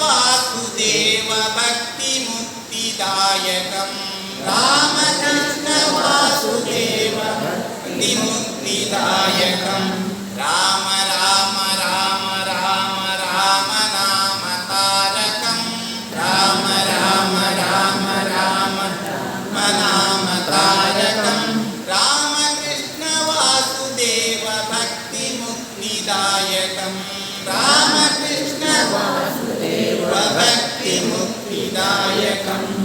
Vasudev भक्तिमुक्तिदायकं Ram peca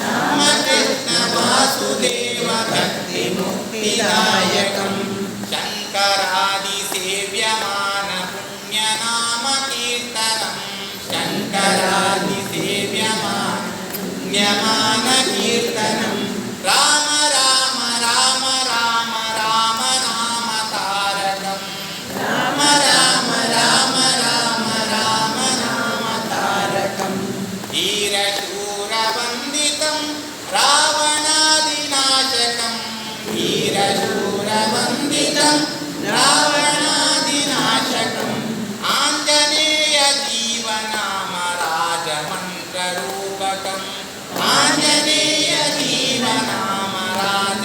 Ramakrishna Vasudeva భక్తి ముక్తిదాయకం శంకరాది సేవ్యమాన పుణ్యనామ కీర్తనం శంకరాది సేవ్యమాన పుణ్యమాన కీర్తనం రామ రామ రామ రామ రామ నామ తారకం రామ రామ రామ రామ రామ నామ తారకం विनाशकं रावणादिनाशकं वीरशूरवन्दितं रावणादिनाशकम् आञ्जनेयजीवनामराजमन्त्ररूपकम् आञ्जनेयजीवनामराज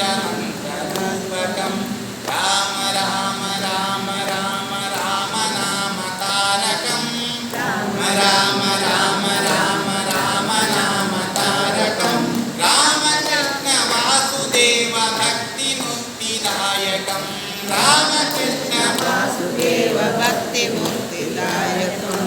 భక్తి ముక్తిదాయకం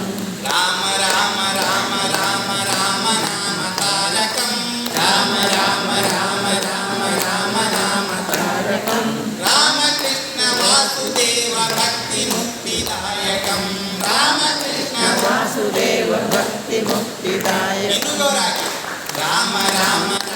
రామ రామ రామ రామ రామ నామ తారకం రామ రామ రామ రామ రామ నామ తారకం రామకృష్ణ వాసుదేవ భక్తి ముక్తిదాయకం రామకృష్ణ వాసుదేవ భక్తి ముక్తిదాయకం రామ రామ రామ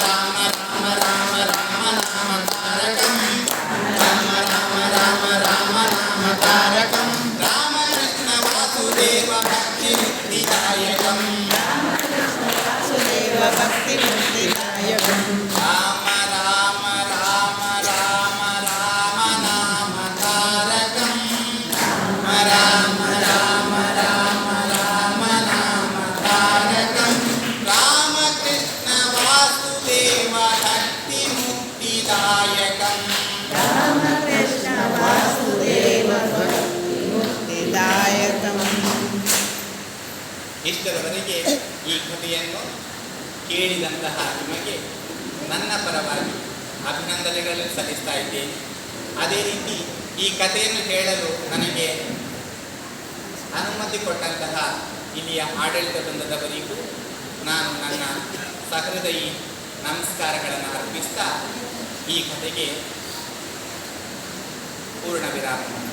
Yeah. ಇಷ್ಟರವರೆಗೆ ಈ ಕಥೆಯನ್ನು ಕೇಳಿದಂತಹ ನಿಮಗೆ ನನ್ನ ಪರವಾಗಿ ಅಭಿನಂದನೆಗಳನ್ನು ಸಲ್ಲಿಸ್ತಾ ಇದ್ದೇನೆ. ಅದೇ ರೀತಿ ಈ ಕಥೆಯನ್ನು ಹೇಳಲು ನನಗೆ ಅನುಮತಿ ಕೊಟ್ಟಂತಹ ಇಲ್ಲಿಯ ಆಡಳಿತ ವೃಂದದವರಿಗೂ ನಾನು ನನ್ನ ಸಹೃದಯಿ ನಮಸ್ಕಾರಗಳನ್ನು ಅರ್ಪಿಸ್ತಾ ಈ ಕಥೆಗೆ ಪೂರ್ಣ ವಿರಾಮ.